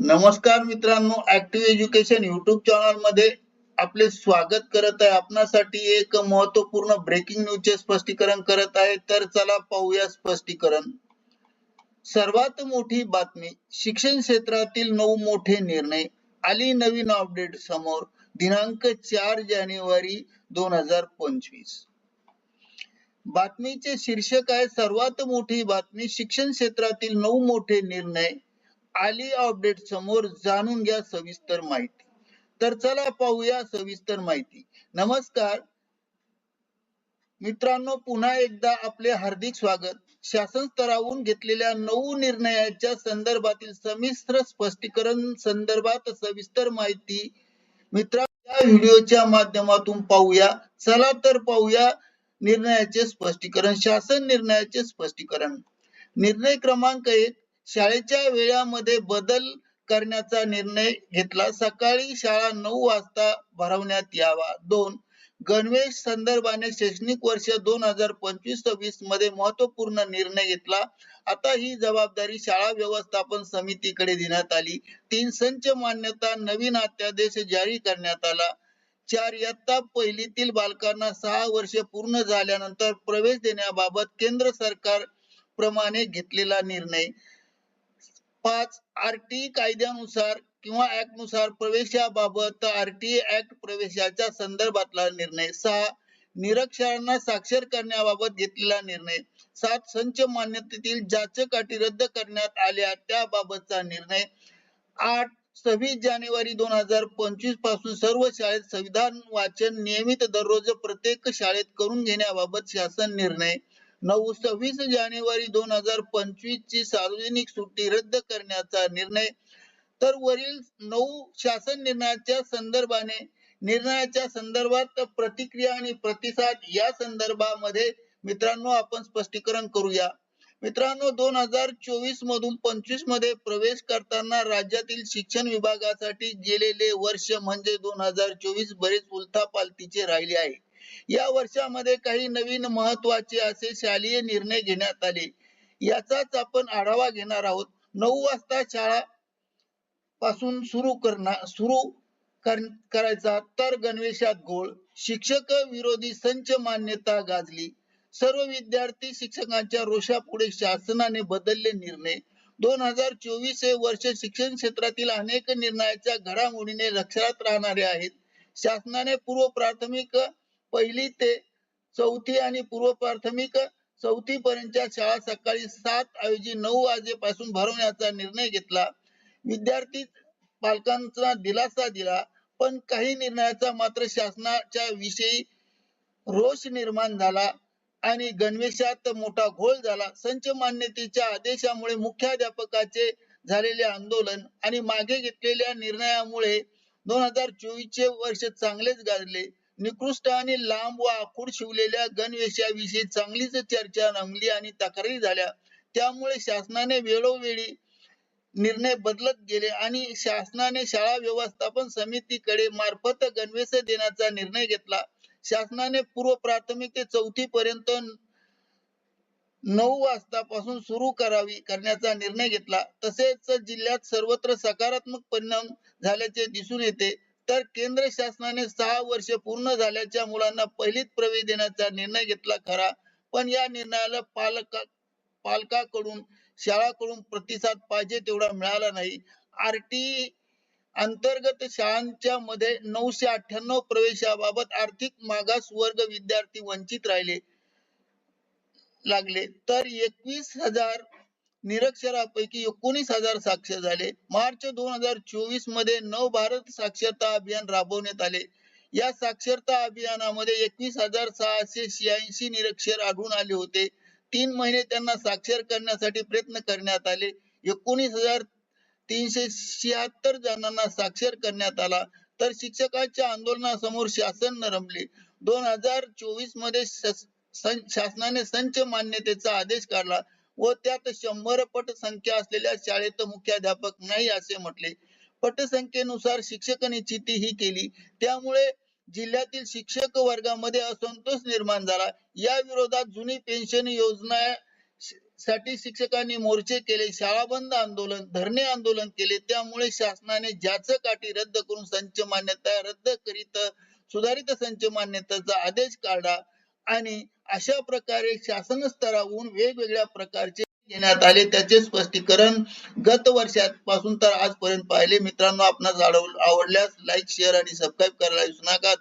नमस्कार मित्रांनो active education YouTube चॅनलमध्ये आपले स्वागत करत आहे. आपणासाठी एक महत्त्वपूर्ण ब्रेकिंग न्यूजचे स्पष्टीकरण करत आहे. तर चला पाहूया स्पष्टीकरण. सर्वात मोठी बातमी शिक्षण क्षेत्रातील नऊ मोठे निर्णय आली नवीन अपडेट समोर दिनांक चार जानेवारी दोन हजार पंचवीस. बातमीचे शीर्षक आहे सर्वात मोठी बातमी शिक्षण क्षेत्रातील नऊ मोठे निर्णय आली अपडेट समोर जाणून घ्या सविस्तर माहिती. तर चला पाहूया सविस्तर माहिती. नमस्कार. मित्रांनो पुन्हा एकदा आपले हार्दिक स्वागत. शासन स्तरावरून घेतलेल्या नऊ निर्णयाच्या संदर्भातील समिश्र स्पष्टीकरण संदर्भात सविस्तर माहिती मित्रा या व्हिडिओच्या माध्यमातून पाहूया. चला तर पाहूया निर्णयाचे स्पष्टीकरण शासन निर्णयाचे स्पष्टीकरण. निर्णय क्रमांक एक शाळेच्या वेळामध्ये बदल करण्याचा निर्णय घेतला. सकाळी शाळा नऊ वाजता भरवण्यात यावा. दोन गणवेश संदर्भाने शैक्षणिक वर्ष दोन हजार पंचवीस सव्वीसमध्ये महत्त्वपूर्ण निर्णय घेतला. आता ही जबाबदारी शाळा व्यवस्थापन समितीकडे देण्यात आली. तीन संच मान्यता नवीन अध्यादेश जारी करण्यात आला. चार इयत्ता पहिलीतील बालकांना सहा वर्षे पूर्ण झाल्यानंतर प्रवेश देण्याबाबत केंद्र सरकार प्रमाणे घेतलेला निर्णय. पाच आरटी कायद्यानुसार किंवा ऍक्टनुसार प्रवेशाबाबत आरटीए ऍक्ट प्रवेशाच्या संदर्भातला निर्णय. सहा निरक्षरांना साक्षर करण्याबाबत घेतलेला निर्णय. सात संच मान्यतेतील जाचक अटी रद्द करण्यात आल्या त्याबाबतचा निर्णय. आठ सव्वीस जानेवारी दोन हजार पंचवीसपासून सर्व शाळेत संविधान वाचन नियमित दररोज प्रत्येक शाळेत करून घेण्याबाबत शासन निर्णय. नऊ सव्वीस जानेवारी दोन हजार पंचवीस ची सार्वजनिक सुट्टी रद्द करण्याचा निर्णय. तर वरील नऊ शासन निर्णयाच्या संदर्भाने निर्णयाच्या संदर्भात प्रतिक्रिया आणि प्रतिसाद या संदर्भामध्ये मित्रांनो आपण स्पष्टीकरण करूया. मित्रांनो दोन हजार चोवीस मधून पंचवीसमध्ये प्रवेश करताना राज्यातील शिक्षण विभागासाठी गेलेले वर्ष म्हणजे दोन हजार चोवीस बरेच उलथापालथीचे राहिले आहे. या वर्षामध्ये काही नवीन महत्त्वाचे असे शालेय निर्णय घेण्यात आले. याचाच आपण आढावा घेणार आहोत. नऊ वाजता शाळा पासून सुरू करणार सुरू करायचा. तर गणवेशात गोळ शिक्षक विरोधी संच मान्यता गाजली. सर्व विद्यार्थी शिक्षकांच्या रोषापुढे शासनाने बदलले निर्णय. दोन हजार चोवीस हे वर्ष शिक्षण क्षेत्रातील अनेक निर्णयाच्या घडामोडीने लक्षात राहणारे आहेत. शासनाने पूर्व प्राथमिक पहिली ते चौथी आणि पूर्व प्राथमिक चौथी पर्यंतच्या शाळा सकाळी सात ऐवजी नऊ वाजेपासून भरवण्याचा निर्णय घेतला. विद्यार्थी पालकांचा दिलासा दिला पण काही निर्णयाचा मात्र शासनाच्या विषयी रोष निर्माण झाला आणि गणवेशात मोठा घोळ झाला. संच मान्यतेच्या आदेशामुळे मुख्याध्यापकाचे झालेले आंदोलन आणि मागे घेतलेल्या निर्णयामुळे दोन हजार चोवीस चे वर्ष चांगलेच गाजले. निकृष्ट आणि लांब व आखूड शिवलेल्या गणवेशाविषयी चांगलीच चर्चा रंगली आणि तक्रारी झाल्या. त्यामुळे शासनाने वेळोवेळी निर्णय बदलत गेले आणि शासनाने शाळा व्यवस्थापन समितीकडे मार्फत गणवेश देण्याचा निर्णय घेतला. शासनाने पूर्व प्राथमिक ते चौथी पर्यंत नऊ वाजतापासून सुरू करावी करण्याचा निर्णय घेतला. तसेच जिल्ह्यात सर्वत्र सकारात्मक परिणाम झाल्याचे दिसून येते. तर केंद्र शासनाने सहा वर्ष पूर्ण झाल्याच्या मुलांना पहिलीत प्रवेश देण्याचा निर्णय घेतला खरा. पण या निर्णयाला पालका पालकाकडून शाळाकडून प्रतिसाद पाहिजे तेवढा मिळाला नाही. आरटी अंतर्गत शाळांच्या मध्ये नऊशे अठ्ठ्याण्णव प्रवेशाबाबत आर्थिक मागास वर्ग विद्यार्थी वंचित राहिले लागले. तर एकवीस हजार निरक्षरापैकी एकोणीस हजार साक्षर झाले. मार्च दोन हजार चोवीसमध्ये नव भारत साक्षरता अभियान राबवण्यात आले. या साक्षरता अभियानामध्ये एकवीस हजार सहाशे शहाऐंशी निरक्षर आढळून आले होते. तीन महिने त्यांना साक्षर करण्यासाठी प्रयत्न करण्यात आले. एकोणीस हजार तीनशे शहात्तर जणांना साक्षर करण्यात आला. तर शिक्षकांच्या आंदोलनासमोर शासन नरमले. दोन हजार चोवीसमध्ये शासनाने संच मान्यतेचा आदेश काढला. व त्यात शंभर पट संख्या असलेल्या शाळेत मुख्याध्यापक नाही असे म्हटले. पटसंख्येनुसार शिक्षक निश्चिती ही केली. त्यामुळे जिल्ह्यातील शिक्षक वर्गामध्ये असंतोष निर्माण झाला. या विरोधात जुनी पेन्शन योजना साठी शिक्षकांनी मोर्चे केले. शाळा बंद आंदोलन धरणे आंदोलन केले. त्यामुळे शासनाने ज्याचं काठी रद्द करून संच मान्यता रद्द करीत सुधारित संच मान्यतेचा आदेश काढला. आणि अशा प्रकारे शासन स्तरावरून वेगवेगळ्या प्रकारचे घेण्यात आले. त्याचे स्पष्टीकरण गत वर्षापासून तर आजपर्यंत पाहिले. मित्रांनो आपणास आवडल्यास लाईक शेअर आणि सबस्क्राईब करायला विसरू नका.